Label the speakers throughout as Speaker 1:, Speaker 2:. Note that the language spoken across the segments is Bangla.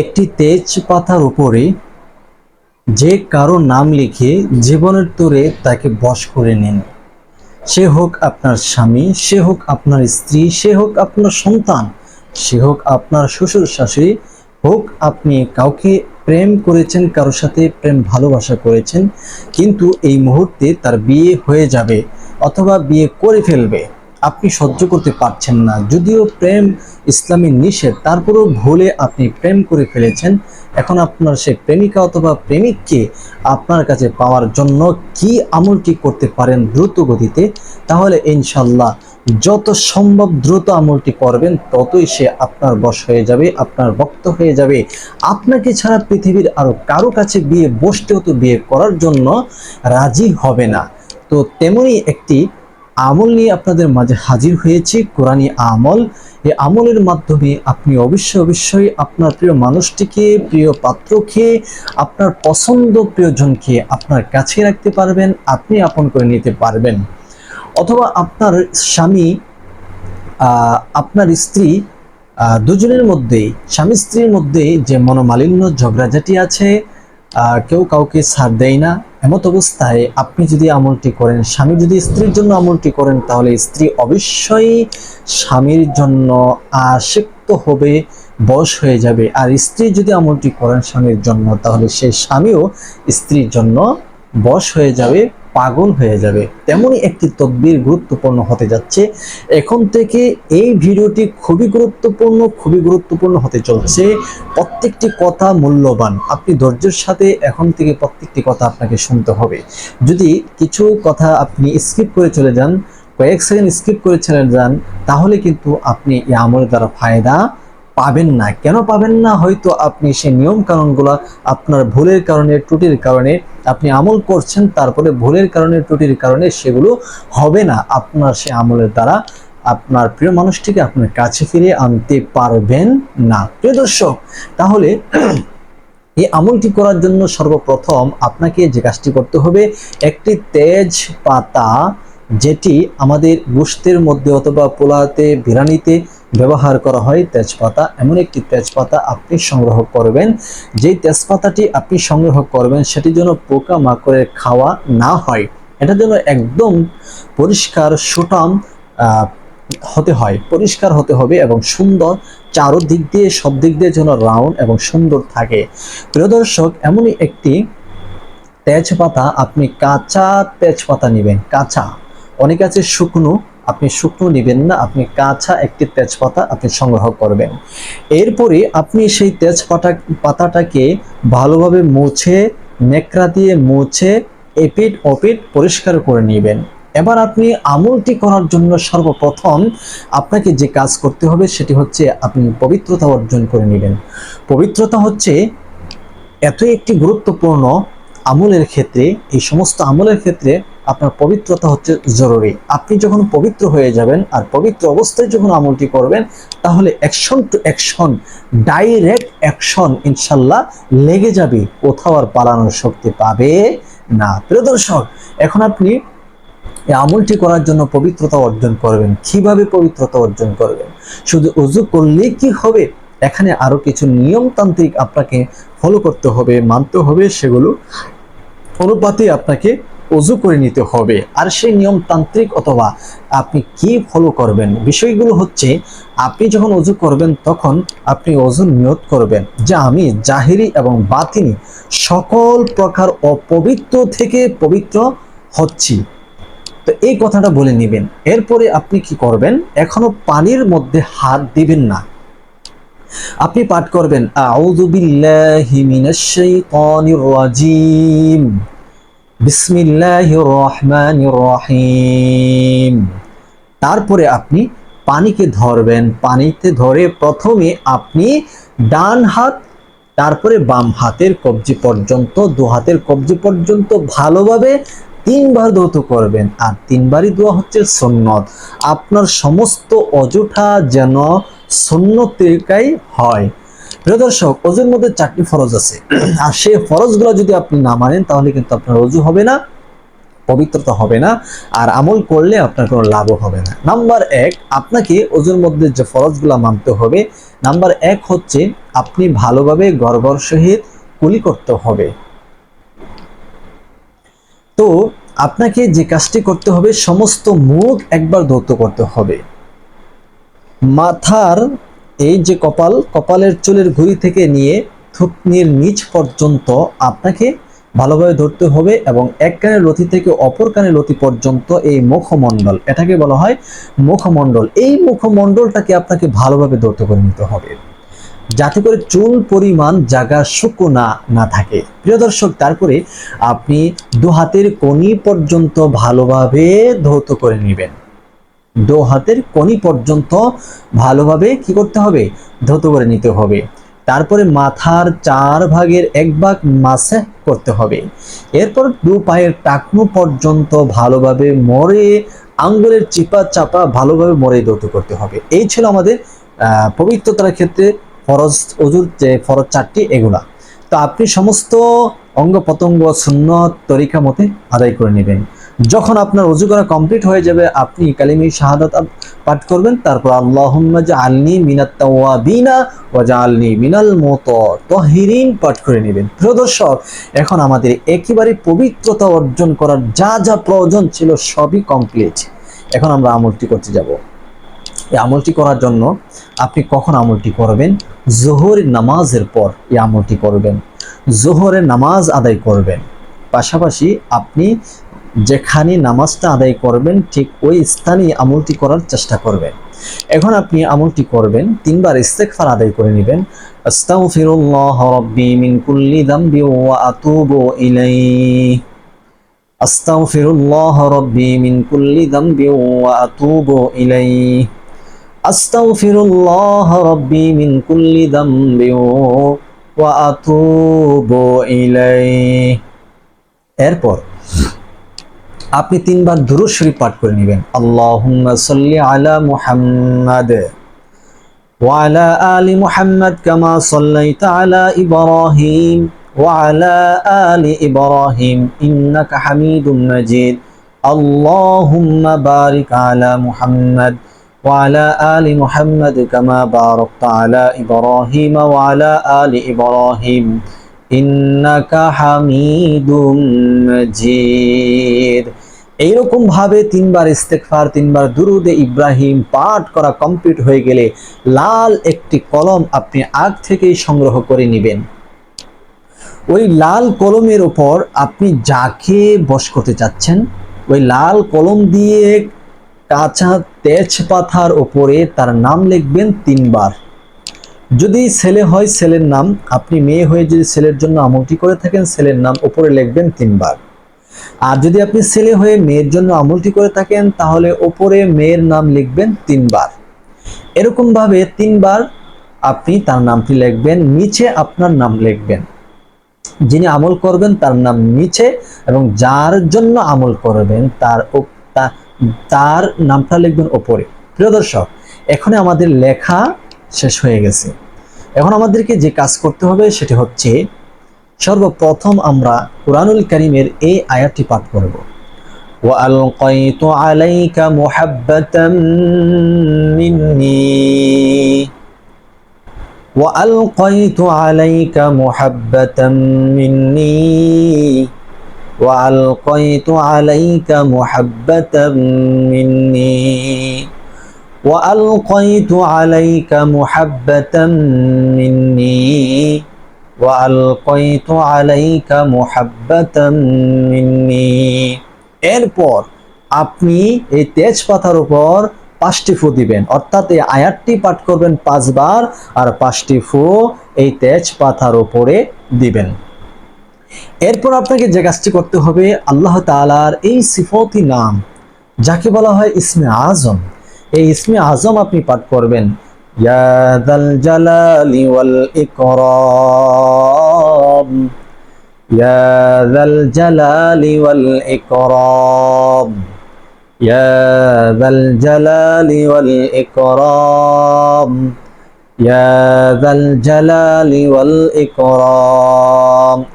Speaker 1: একটি তেজ পাতার উপরে যে কারও নাম লিখে জীবনের তোরে তাকে বশ করে নিন। সে হোক আপনার স্বামী, সে হোক আপনার স্ত্রী, সে হোক আপনার সন্তান, সে হোক আপনার শ্বশুর শাশুড়ি, হোক আপনি কাউকে প্রেম করেছেন, কারোর সাথে প্রেম ভালোবাসা করেছেন, কিন্তু এই মুহূর্তে তার বিয়ে হয়ে যাবে অথবা বিয়ে করে ফেলবে। আপনি সহ্য করতে পারছেন না। যদিও প্রেম ইসলামী নিষেধ, তারপরেও ভুলে আপনি প্রেম করে ফেলেছেন। এখন আপনার সে প্রেমিকা অথবা প্রেমিককে আপনার কাছে পাওয়ার জন্য কি আমলটি করতে পারেন দ্রুত গতিতে? তাহলে ইনশাল্লাহ যত সম্ভব দ্রুত আমলটি করবেন, ততই সে আপনার বশ হয়ে যাবে, আপনার ভক্ত হয়ে যাবে। আপনাকে ছাড়া পৃথিবীর আরও কারও কাছে বিয়ে, বসতেও তো বিয়ে করার জন্য রাজি হবে না। তো তেমনি একটি আমল নিয়ে আপনাদের মাঝে হাজির হয়েছি, কোরআনী আমল। এই আমলের মাধ্যমে আপনি অবশ্যই অবশ্যই আপনার প্রিয় মানুষটিকে, প্রিয় পাত্রকে, আপনার পছন্দ প্রিয়জনকে আপনার কাছে রাখতে পারবেন, আপনি আপন করে নিতে পারবেন। অথবা আপনার স্বামী আপনার স্ত্রী দুজনের মধ্যেই স্বামী স্ত্রীর মধ্যে যে মনোমালিন্য, ঝগড়াঝাটি আছে কেউ কাউকে ছাড় দেয় না এমত অবস্থায় আপনি যদি আমলটি করেন, স্বামী যদি স্ত্রীর জন্য আমলটি করেন, তাহলে স্ত্রী অবশ্যই স্বামীর জন্য আসক্ত হবে বশ হয়ে যাবে। আর স্ত্রী যদি আমলটি করেন স্বামীর জন্য, তাহলে সেই স্বামীও স্ত্রীর জন্য বশ হয়ে যাবে। পাগল হয়ে যাবে। তেমনই একটি তদবির গুরুত্বপূর্ণ হতে যাচ্ছে। এখন থেকে এই ভিডিওটি খুবই গুরুত্বপূর্ণ খুবই গুরুত্বপূর্ণ হতে চলছে। প্রত্যেকটি কথা মূল্যবান। আপনি ধৈর্যের সাথে এখন থেকে প্রত্যেকটি কথা আপনাকে শুনতে হবে। যদি কিছু কথা আপনি স্কিপ করে চলে যান, কয়েক সেকেন্ড স্কিপ করে চলে যান, তাহলে কিন্তু আপনি এই আমলের দ্বারা ফায়দা পাবেন না। কেন পাবেন না? হয়তো আপনি সেই নিয়ম কানুনগুলো আপনার ভুলের কারণে, ত্রুটির কারণে আপনি আমল করছেন, তারপরে ভুলের কারণে, ত্রুটির কারণে সেগুলো হবে না। আপনার সে আমলের দ্বারা আপনার প্রিয় মানুষটিকে আপনার কাছে ফিরে আনতে পারবেন না। প্রিয় দর্শক, তাহলে এই আমলটি করার জন্য সর্বপ্রথম আপনাকে যে কাজটি করতে হবে, একটি তেজ পাতা যেটি আমাদের গোষ্ঠের মধ্যে অথবা পোলাতে বিরানিতে ব্যবহার করা হয়, তেজপাতা। এমন একটি তেজপাতা আপনি সংগ্রহ করবেন। যেই তেজপাতাটি আপনি সংগ্রহ করবেন, সেটি যেন পোকা মাকড়ের খাওয়া না হয়। এটা যেন একদম পরিষ্কার সুটাম হতে হয়। পরিষ্কার হতে হবে এবং সুন্দর চারোদিক দিয়ে, সব দিক দিয়ে যেন রাউন্ড এবং সুন্দর থাকে। প্রিয় দর্শক, এমনই একটি তেজপাতা আপনি কাঁচা তেজপাতা নেবেন, কাঁচা। অনেক আছে শুকনো, আপনি শুকনো নেবেন না, আপনি কাঁচা একটি তেজপাতা আপনি সংগ্রহ করবেন। এরপরে আপনি সেই তেজপাতা পাতাটাকে ভালোভাবে মুছে নেকড়া দিয়ে মুছে, এপিট ওপিট পরিষ্কার করে নেবেন। এবার আপনি আমলটি করার জন্য সর্বপ্রথম আপনাকে যে কাজ করতে হবে সেটি হচ্ছে আপনি পবিত্রতা অর্জন করে নেবেন। পবিত্রতা হচ্ছে এতই একটি গুরুত্বপূর্ণ আমলের ক্ষেত্রে, এই সমস্ত আমলের ক্ষেত্রে আপনার পবিত্রতা হচ্ছে জরুরি। আপনি যখন পবিত্র হয়ে যাবেন আর পবিত্র অবস্থায় যখন আমলটি করবেন, তাহলে action to action direct action ইনশাল্লাহ লেগে যাবে। কোথাও আর পালানোর শক্তি পাবে না। প্রিয় দর্শক, এখন আপনি এই আমলটি করার জন্য পবিত্রতা অর্জন করবেন। কীভাবে পবিত্রতা অর্জন করবেন? শুধু উজু করলেই কি হবে? এখানে আরও কিছু নিয়মতান্ত্রিক আপনাকে ফলো করতে হবে, মানতে হবে, সেগুলো অনুপাতে আপনাকে অজু করে নিতে হবে। আর সেই নিয়মতান্ত্রিক অথবা আপনি কি ফলো করবেন? বিষয়গুলো হচ্ছে, আপনি যখন অজু করবেন তখন আপনি অজু নিয়ত করবেন। যে আমি জাহিরি এবং বাতিনি সকল প্রকার অপবিত্র থেকে পবিত্র হচ্ছি। তো এই কথাটা বলে নেবেন। এরপরে আপনি কি করবেন? এখনও পানির মধ্যে হাত দিবেন না। আপনি পাঠ করবেন, আউযু বিল্লাহি মিনাশ শাইতানির রাজিম। বিসমিল্লাহির রহমানির রহিম। তারপরে আপনি পানিকে ধরবেন, পানিতে ধরে প্রথমে আপনি ডান হাত, তারপরে বাম হাতের কবজি পর্যন্ত, দু হাতের কবজি পর্যন্ত ভালোভাবে তিনবার ধৌত করবেন। আর তিনবারই দোয়া হচ্ছে সন্ন্যত আপনার সমস্ত অযথা যেন তরিকাই হয়। প্রিয় দর্শক অজুর মধ্যে চারটি ফরজ আছে। আর সেই ফরজগুলো যদি আপনি না মানেন, তাহলে কিন্তু আপনার অজু হবে না, পবিত্রতা হবে না, আর আমল করলে আপনার কোনো লাভও হবে না। নাম্বার এক, আপনাকে ওজুর মধ্যে যে ফরজগুলা মানতে হবে, নাম্বার এক হচ্ছে আপনি ভালোভাবে গর্বর সহিত কুলি করতে হবে। তো আপনাকে যে কাজটি করতে হবে, সমস্ত মুখ একবার ধৌত করতে হবে। মাথার এই যে কপাল, কপালের চুলের ঘুড়ি থেকে নিয়ে থুতনির নিচ পর্যন্ত আপনাকে ভালোভাবে ধরতে হবে এবং এক কানের লতি থেকে অপর কানের লতি পর্যন্ত এই মুখমণ্ডল, এটাকে বলা হয় মুখমণ্ডল। এই মুখমণ্ডলটাকে আপনাকে ভালোভাবে ধরতে করে নিতে হবে। যাতে করে চুল পরিমাণ জায়গা শুকনা না থাকে। প্রিয় দর্শক, তারপরে আপনি দু হাতের কনি পর্যন্ত ভালোভাবে ধৌত করে নেবেন। দু হাতের কনি পর্যন্ত ভালোভাবে কি করতে হবে? ধৌত করে নিতে হবে। তারপরে মাথার চার ভাগের এক ভাগ মাসে করতে হবে। এরপর দু পায়ের টাকনু পর্যন্ত ভালোভাবে মরে, আঙ্গুলের চিপা চাপা ভালোভাবে মরে ধৌত করতে হবে। এই ছিল আমাদের পবিত্রতার ক্ষেত্রে ফরজ অজুর যে ফরজ চারটি, এগুলা। তো আপনি সমস্ত অঙ্গ প্রত্যঙ্গ সুন্নত, তরিকা মতে আদায় করে নেবেন। যখন আপনার অজু করা কমপ্লিট হয়ে যাবে, আপনি কালিমি শাহাদাত পাঠ করবেন। তারপর আল্লাহুম্মা জাআলনি মিনাত তাওয়াবিনা ওয়া জাআলনি মিনাল মুতাতাহিরিন পাঠ করে নেবেন। প্রিয় দর্শক, এখন আমাদের একেবারে পবিত্রতা অর্জন করার যা যা প্রয়োজন ছিল সবই কমপ্লিট এখন আমরা আমলটি করতে যাব। এই আমলটি করার জন্য আপনি কখন আমলটি করবেন? জোহরের নামাজের পর এই আমলটি করবেন। জোহরের নামাজ আদায় করবেন। পাশাপাশি আপনি যেখানে নামাজটা আদায় করবেন, ঠিক ওই স্থানেই আমলটি করার চেষ্টা করবেন। এখন আপনি আমলটি করবেন, তিনবার ইস্তেগফার আদায় করে নেবেন। আস্তাগফিরুল্লাহ রাব্বি মিন কুল্লি যামবি ওয়া আতুবু ইলাইহি। আস্তাগফিরুল্লাহ রাব্বি মিন কুল্লি যামবি ওয়া আতুবু ইলাইহি। আস্তাগফিরুল্লাহ রাব্বি মিন কুল্লি যামবি ওয়া আতুবু ইলাইহি। এরপর আপনি তিনবার দুরূদ শরীফ পাঠ করে নেবেন আল্লাহুম্মা সাল্লি আলা মুহাম্মাদ وعلى آل محمد كما صليت على إبراهيم وعلى آل إبراهيم إنك حميد مجيد اللهم بارك على محمد وعلى آل محمد كما باركت على إبراهيم وعلى آل إبراهيم ইন্নাকা হামিদুম মজিদ। এইরকম ভাবে তিনবার ইস্তেকফার তিনবার দুরুদে ইব্রাহিম পাঠ করা কমপ্লিট হয়ে গেলে লাল একটি কলম আপনি আগ থেকেই সংগ্রহ করে নেবেন। ওই লাল কলমের ওপর আপনি যাকে বস করতে চাচ্ছেন, ওই লাল কলম দিয়ে কাঁচা তেজপাতার ওপরে তার নাম লিখবেন তিনবার। যদি ছেলে হয় ছেলের নাম, আপনি মেয়ে হয়ে যদি ছেলের জন্য আমলটি করে থাকেন, ছেলের নাম উপরে লিখবেন তিনবার। আর যদি আপনি ছেলে হয়ে মেয়ের জন্য আমলটি করে থাকেন, তাহলে ওপরে মেয়ের নাম লিখবেন তিনবার। এরকম ভাবে তিনবার আপনি তার নামটি লিখবেন, নিচে আপনার নাম লিখবেন। যিনি আমল করবেন, তার নাম নিচে এবং যার জন্য আমল করবেন, তার তার নামটা লিখবেন ওপরে প্রিয় দর্শক, এখন আমাদের লেখা শেষ হয়ে গেছে এখন আমাদেরকে যে কাজ করতে হবে সেটি হচ্ছে সর্বপ্রথম আমরা কোরআনুল করিমের এই আয়াতটি পাঠ করব وألقيت عليك محبة مني وألقيت عليك محبة مني وألقيت عليك محبة مني وألقيت عليك محبة مني وألقيت عليك محبة مني এরপর আপনি এই তেজপাতার উপর পাঁচটি ফু দিবেন অর্থাৎ এই আয়াতটি পাঠ করবেন পাঁচবার আর পাঁচটি ফু এই তেজপাতার উপরে দিবেন এরপর আপনাকে যে কাজটি করতে হবে আল্লাহ তাআলার এই সিফতি নাম যাকে বলা হয় ইসমে আজম এই ইসমে আজম আপনি পাঠ করবেন।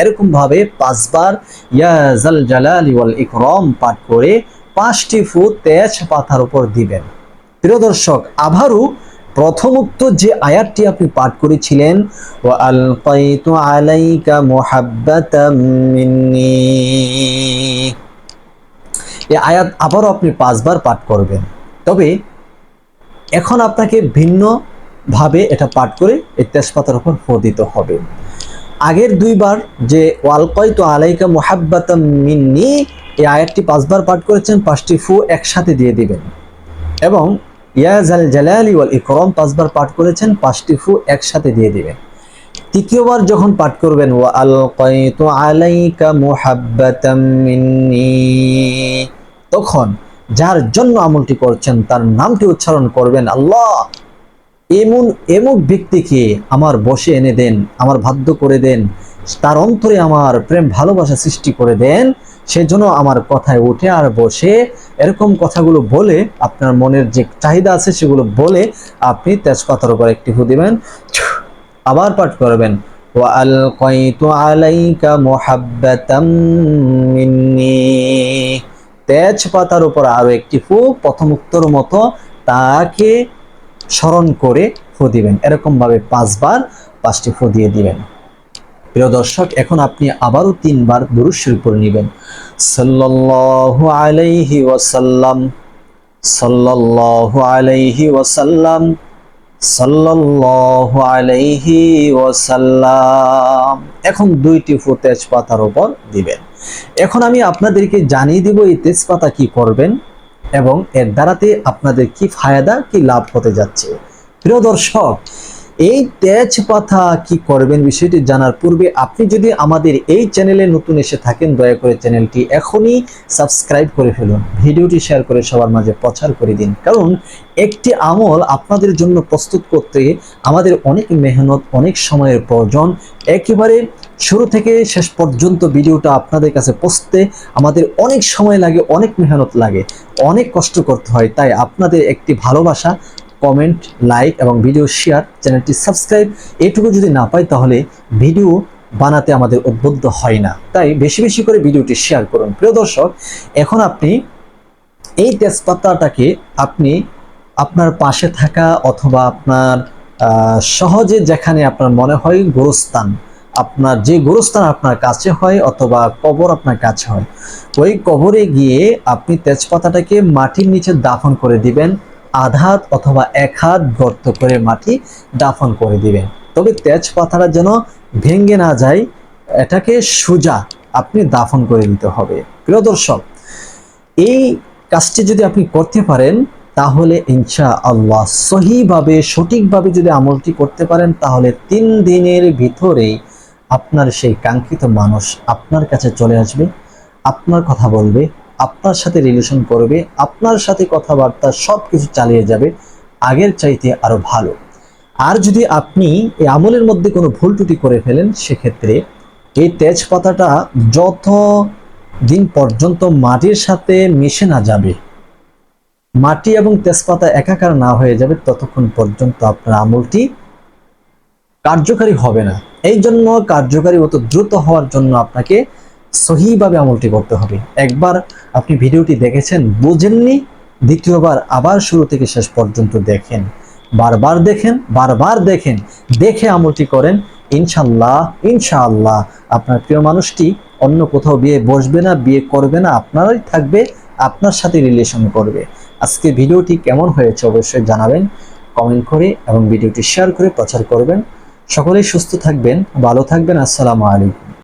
Speaker 1: এরকম ভাবে পাঁচবার ইয়া জাল জালালি ওয়াল পাঠ করে পাঁচটি ফুট তেজ পাথার উপর দিবেন। প্রিয় দর্শক আবারও প্রথম উক্ত যে আয়াতটি আপনি পাঠ করেছিলেন ও আলকাইতু আলাইকা মুহাব্বাতাম মিন্নি এই আয়াত আবারও আপনি পাঁচবার পাঠ করবেন। তবে এখন আপনাকে ভিন্ন ভাবে এটা পাঠ করে এই তেজপাতার উপর ফো দিতে হবে। আগের দুইবার যে ওয়ালকয় তো আলাইকা মোহাব্বাতাম মিন্নি এই আয়াতটি পাঁচবার পাঠ করেছেন, পাঁচটি ফু একসাথে দিয়ে দিবেন। এবং ইয়াজাল জালালি ওয়াল ইকরম পাঁচবার পাঠ করেছেন, পাঁচটি ফু একসাথে দিয়ে দিবেন। তৃতীয়বার যখন পাঠ করবেন, ওয়া আলকাইতু আলাইকা মুহাব্বাতাম মিন্নি। তখন যার জন্য আমলটি করছেন, তার নামটি উচ্চারণ করবেন, আল্লাহ, এমন এমন ব্যক্তিকে আমার বসে এনে দেন, আমার বাধ্য করে দেন, তার অন্তরে আমার প্রেম ভালোবাসা সৃষ্টি করে দেন সেজন্য আমার কথায় উঠে আর বসে এরকম কথাগুলো বলে আপনার মনের যে চাহিদা আছে সেগুলো বলে আপনি তেজপাতার উপর একটি ফু দিবেন আবার পাঠ করবেন وألقيت عليك محبة مني তেজপাতার উপর আরো একটি ফু প্রথম উত্তর মতো তাকে স্মরণ করে ফু দিবেন এরকম ভাবে পাঁচবার পাঁচটি ফু দিয়ে দিবেন প্রিয় দর্শক, এখন আপনি আবারও তিনবার দুরুশের উপর নেবেন। সাল্লাল্লাহু আলাইহি ওয়াসাল্লাম, সাল্লাল্লাহু আলাইহি ওয়াসাল্লাম, সাল্লাল্লাহু আলাইহি ওয়াসাল্লাম। এখন দুইটি ফু তেজপাতার উপর দিবেন। এখন আমি আপনাদেরকে জানিয়ে দিব এই তেজপাতা কি করবেন এবং এর দ্বারাতে আপনাদের কি ফায়দা, কি লাভ হতে যাচ্ছে। প্রিয় দর্শক এই তেজপাতা কি করবেন বিষয়টি জানার পূর্বে আপনি যদি আমাদের এই চ্যানেলে নতুন এসে থাকেন, দয়া করে চ্যানেলটি এখনই সাবস্ক্রাইব করে ফেলুন। ভিডিওটি শেয়ার করে সবার মাঝে প্রচার করে দিন। কারণ একটি আমল আপনাদের জন্য প্রস্তুত করতে আমাদের অনেক মেহনত, অনেক সময়ের প্রয়োজন। একেবারে শুরু থেকে শেষ পর্যন্ত ভিডিওটা আপনাদের কাছে পৌঁছতে আমাদের অনেক সময় লাগে, অনেক মেহনত লাগে, অনেক কষ্ট করতে হয়। তাই আপনাদের একটি ভালোবাসা কমেন্ট লাইক এবং ভিডিও শেয়ার চ্যানেলটি সাবস্ক্রাইব এটুকু যদি না পাই তাহলে ভিডিও বানাতে আমাদের উদ্বুদ্ধ হয় না। তাই বেশি বেশি করে ভিডিওটি শেয়ার করুন। প্রিয় দর্শক, এখন আপনি এই তেজপাতাটাকে আপনি আপনার পাশে থাকা অথবা আপনার সহজে যেখানে আপনার মনে হয় গোরস্থান, আপনার যে গোরস্থান আপনার কাছে হয় অথবা কবর আপনার কাছে হয়, ওই কবরে গিয়ে আপনি তেজপাতাটাকে মাটির নিচে দাফন করে দিবেন। আধা হাত অথবা এক হাত গর্ত করে মাটি দাফন করে দিবেন। তবে তেজপাতাটা যেন ভেঙে না যায়, এটাকে সোজা আপনি দাফন করে দিতে হবে। প্রিয় দর্শক, এই কাজটি যদি আপনি করতে পারেন, তাহলে ইনশা আল্লাহ সহিভাবে, সঠিকভাবে যদি আমলটি করতে পারেন, তাহলে তিন দিনের ভিতরেই আপনার সেই কাঙ্ক্ষিত মানুষ আপনার কাছে চলে আসবে, আপনার কথা বলবে আপনার সাথে রিলেশন করবে, আপনার সাথে কথাবার্তা সব কিছু চালিয়ে যাবে, আগের চাইতে আরও ভালো। আর যদি আপনি এই আমলের মধ্যে কোনো ভুল ত্রুটি করে ফেলেন, সেক্ষেত্রে এই তেজপাতাটা যত দিন পর্যন্ত মাটির সাথে মিশে না যাবে, মাটি এবং তেজপাতা একাকার না হয়ে যাবে, ততক্ষণ পর্যন্ত আপনার আমলটি কার্যকারী হবে না। এই জন্য কার্যকারী অত দ্রুত হওয়ার জন্য আপনাকে সহিভাবে আমলটি করতে হবে। একবার আপনি ভিডিওটি দেখেছেন, বুঝেননি, দ্বিতীয়বার আবার শুরু থেকে শেষ পর্যন্ত দেখেন। বারবার দেখেন বারবার দেখেন, দেখে আমলটি করেন ইনশাল্লাহ ইনশাআল্লাহ। আপনার প্রিয় মানুষটি অন্য কোথাও বিয়ে বসবে না, বিয়ে করবে না, আপনারাই থাকবে, আপনার সাথে রিলেশন করবে। আজকে ভিডিওটি কেমন হয়েছে অবশ্যই জানাবেন কমেন্ট করে এবং ভিডিওটি শেয়ার করে প্রচার করবেন। সকলেই সুস্থ থাকবেন, ভালো থাকবেন, আসসালামু আলাইকুম।